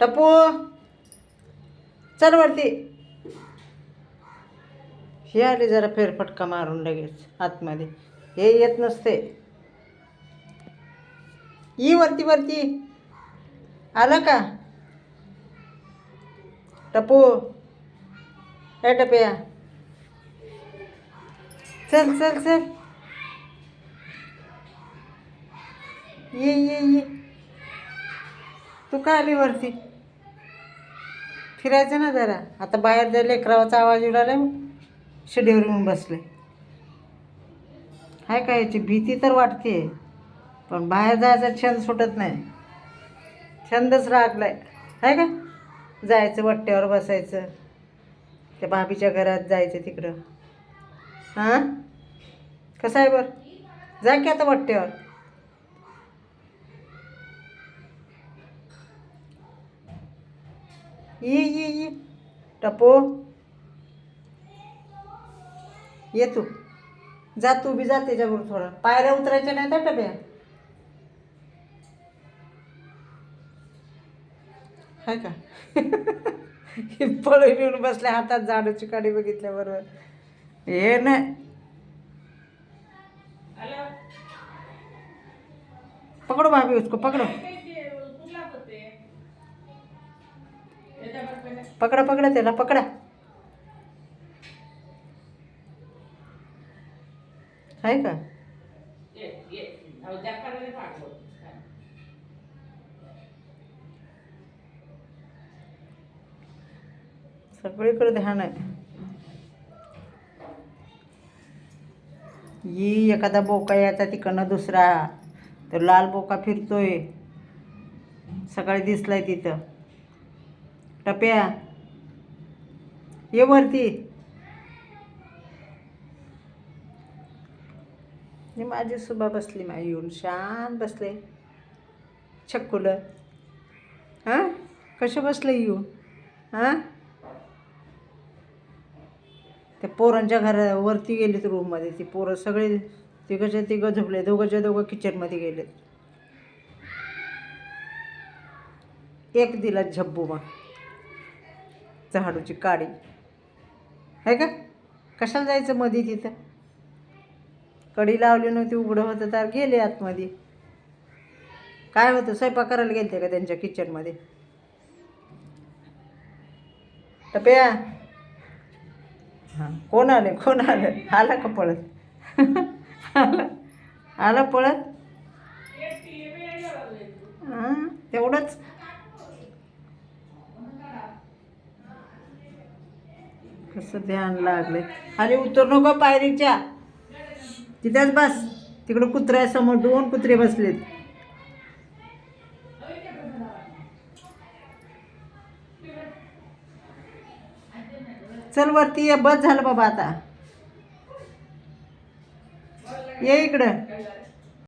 टपू चल वरती. हे आली जरा फेरफटका मारून लगेच आतमध्ये. हे येत नसते. ई वरती वरती. आलं का? टपू ए टप्या चल चल चल. ये ये ये. का आली वरती? फिरायचं ना जरा. आता बाहेर जर लेकरावाचा आवाज उडाला शिडीवर येऊन बसले. हाय का याची भीती तर वाटते पण बाहेर जायचा छंद सुटत नाही. छंदच राहतलाय. आहे का? जायचं वट्ट्यावर बसायचं. त्या भाभीच्या घरात जायचं तिकडं. हां? कसं आहे बरं? जा की आता वट्ट्यावर ये ये टपो. ये तू. जा तू बी जा त्याच्याबरोबर थोडं. पायऱ्या उतरायच्या नाही त्या टप्या. हाय का? पळून येऊन बसल्या हातात झाडूची काडी बघितल्याबरोबर. हे नाही पकडो भाभी उसको पकडो. पकडा पकडा त्याला पकडा. आहे का? सगळीकडे ध्यान आहे. ये एखादा बोका याचा तिकडनं दुसरा. तर लाल बोका फिरतोय. सकाळी दिसलाय तिथं. टप्या. ये वरती. मी माझी सुबा बसली माझी येऊन शांत बसले. छक्कुलं. हां? कसे बसले येऊन? हां? त्या पोरांच्या घरावरती गेलीत रूममध्ये ती पोरं सगळे तिघंच्या तिघं झोपले. दोघंच्या दोघं किचनमध्ये गेलेत. एक दिला झब्बू मग. झाडूची काडी. आहे का? कशाला जायचं मध्ये तिथं? कडी लावली नव्हती उघडं होतं तर गेले आतमध्ये. काय होतं? स्वयंपाक करायला गेलते का त्यांच्या किचनमध्ये टप्या. हां कोण आले? कोण आलं? आला का पळत? आला? आला पळत? हां तेवढंच कसं ध्यान लागले आणि उतर नको पायरीच्या. तिथेच बस. तिकडं कुत्र्यासमोर दोन कुत्रे बसलेत. चल वरती ये. बस झालं बाबा आता. ये इकडं.